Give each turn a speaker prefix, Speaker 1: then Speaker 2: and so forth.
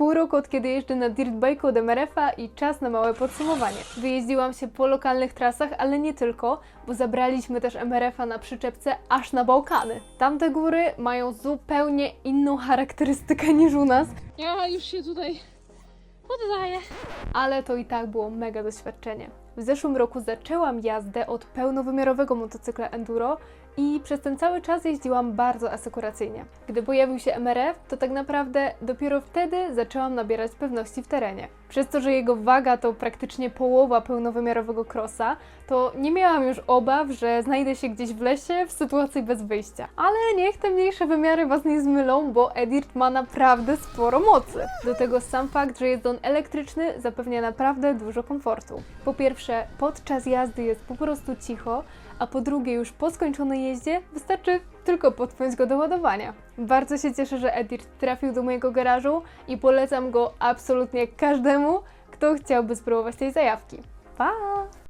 Speaker 1: pół roku od kiedy jeżdżę na dirtbike'u od MRF-a i czas na małe podsumowanie. Wyjeździłam się po lokalnych trasach, ale nie tylko, bo zabraliśmy też MRF-a na przyczepce aż na Bałkany. Tamte góry mają zupełnie inną charakterystykę niż u nas,
Speaker 2: Ja już się tutaj poddaję.
Speaker 1: ale to i tak było mega doświadczenie. W zeszłym roku zaczęłam jazdę od pełnowymiarowego motocykla enduro i przez ten cały czas jeździłam bardzo asekuracyjnie. Gdy pojawił się MRF, to tak naprawdę dopiero wtedy zaczęłam nabierać pewności w terenie. Przez to, że jego waga to praktycznie połowa pełnowymiarowego crossa, to nie miałam już obaw, że znajdę się gdzieś w lesie w sytuacji bez wyjścia. Ale niech te mniejsze wymiary Was nie zmylą, bo Edirt ma naprawdę sporo mocy. Do tego sam fakt, że jest on elektryczny zapewnia naprawdę dużo komfortu. Po pierwsze, podczas jazdy jest po prostu cicho, a po drugie już po skończonej jeździe wystarczy tylko podpiąć go do ładowania. Bardzo się cieszę, że Edirt trafił do mojego garażu i polecam go absolutnie każdemu, kto chciałby spróbować tej zajawki. Pa!